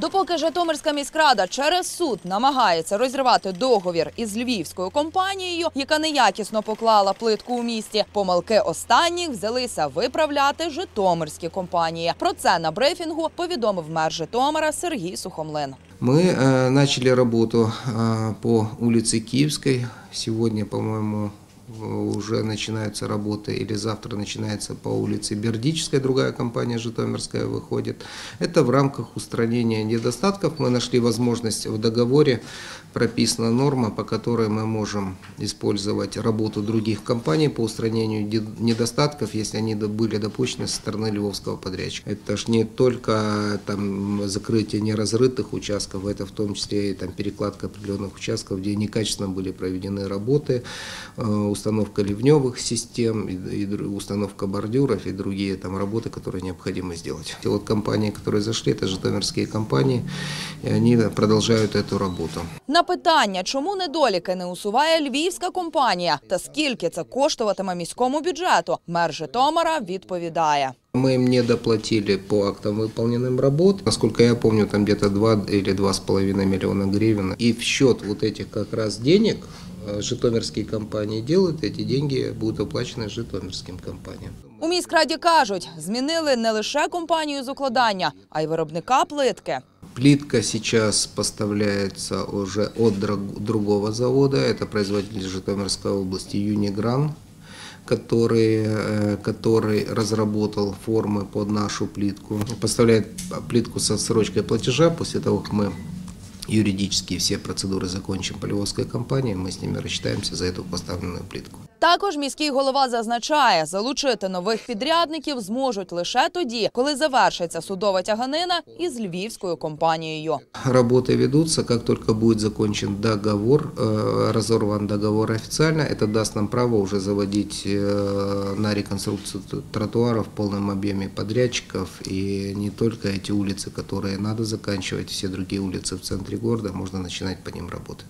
Допоки Житомирська міськрада через суд намагається розірвати договір із львівською компанією, яка неякісно поклала плитку у місті, помилки останніх взялися виправляти житомирські компанії. Про це на брифінгу повідомив мер Житомира Сергій Сухомлин. Мы э, начали работу э, по улице Киевской. Сегодня, по-моему, э, Уже начинаются работы, или завтра начинается по улице Бердической, другая компания Житомирская выходит. Это в рамках устранения недостатков. Мы нашли возможность в договоре, прописана норма, по которой мы можем использовать работу других компаний по устранению недостатков, если они были допущены со стороны львовского подрядчика. Это ж не только там, закрытие неразрытых участков, это в том числе и там, перекладка определенных участков, где некачественно были проведены работы, э, установка ливневых систем, и, и дру- установка бордюров и другие там, работы, которые необходимо сделать. И вот компании, которые зашли, это житомирские компании, и они да, продолжают эту работу. На питання, чому недоліки не усуває львівська компанія та скільки це коштуватиме міському бюджету, мер Житомира відповідає. Мы им не доплатили по актам выполненным работ. Насколько я помню, там где-то 2 или 2,5 миллиона гривен. И в счет вот этих как раз денег э, житомирские компании делают, эти деньги будут оплачены житомирским компаниям. У міськраді кажуть, змінили не лише компанію з укладання, а й виробника плитки. Плитка сейчас поставляется уже от друг- другого завода. Это производитель Житомирской области Юнигран, который, э, который разработал формы под нашу плитку. Поставляет плитку со срочкой платежа. После того, как мы юридически все процедуры закончим по львовской компании, мы с ними рассчитаемся за эту поставленную плитку. Також міський голова зазначає, залучити нових підрядників зможуть лише тоді, коли завершиться судова тяганина із львівською компанією. Работы ведутся, как только будет закончен договор, э, разорван договор официально, это даст нам право уже заводить э, на реконструкцию т- тротуаров в полном объеме подрядчиков. И не только эти улицы, которые надо заканчивать, все другие улицы в центре города, можно начинать по ним работать.